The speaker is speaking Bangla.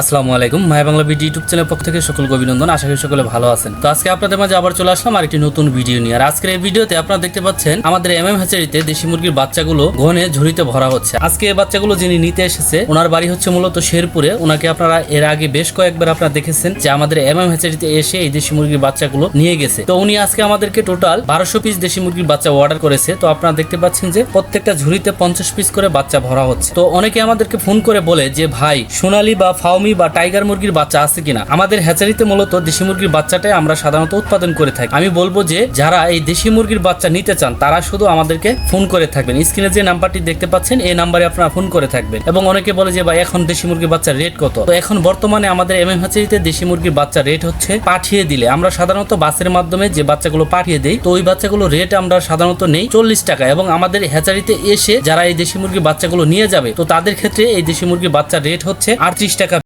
আসসালামু আলাইকুম। Maya Bangla video YouTube channel পক্ষ থেকে সকলকে অভিনন্দন। আশা করি সকলে ভালো আছেন। তো আজকে আপনাদের মাঝে আবার চলে আসলাম আর আরেকটি নতুন ভিডিও নিয়ে। আর আজকের এই ভিডিওতে আপনারা দেখতে পাচ্ছেন, আমাদের এম এম হ্যাচারিতে দেশি মুরগির বাচ্চাগুলো ঘনে ঝুড়িতে ভরা হচ্ছে। আজকে এই বাচ্চাগুলো যিনি নিতে এসেছে, ওনার বাড়ি হচ্ছে মূলত শেরপুরে। ওনাকে আপনারা এর আগে বেশ কয়েকবার আপনারা দেখেছেন যে আমাদের এম এম হ্যাচারিতে এসে এই দেশি মুরগির বাচ্চাগুলো নিয়ে গেছে। তো উনি আজকে আমাদেরকে টোটাল বারোশো পিস দেশি মুরগির বাচ্চা অর্ডার করেছে। তো আপনারা দেখতে পাচ্ছেন যে প্রত্যেকটা ঝুড়িতে পঞ্চাশ পিস করে বাচ্চা ভরা হচ্ছে। তো অনেকে আমাদেরকে ফোন করে বলে যে, ভাই, সোনালি বা ফাউমি বা টাইগার মুরগির বাচ্চা আছে কিনা? আমাদের হ্যাচারিতে মূলত দেশি মুরগির বাচ্চাটাই আমরা সাধারণত উৎপাদন করে থাকি। আমি বলব যে, যারা এই দেশি মুরগির বাচ্চা নিতে চান, তারা শুধু আমাদেরকে ফোন করে থাকবেন। স্ক্রিনে যে নাম্বারটি দেখতে পাচ্ছেন, এই নাম্বারে আপনারা ফোন করে থাকবেন। এবং অনেকে বলে যে, ভাই, এখন দেশি মুরগির বাচ্চার রেট কত? তো এখন বর্তমানে আমাদের এম এম হ্যাচারিতে দেশি মুরগির বাচ্চার রেট হচ্ছে পাঠিয়ে দিলে। আমরা সাধারণত বাসের মাধ্যমে যে বাচ্চাগুলো পাঠিয়ে দেই, তো ওই বাচ্চাগুলো রেট আমরা সাধারণত নেই চল্লিশ টাকা। এবং আমাদের হ্যাচারিতে এসে যারা এই দেশি মুরগির বাচ্চাগুলো নিয়ে যাবে, তো তাদের ক্ষেত্রে এই দেশি মুরগির বাচ্চার রেট হচ্ছে আটত্রিশ টাকা।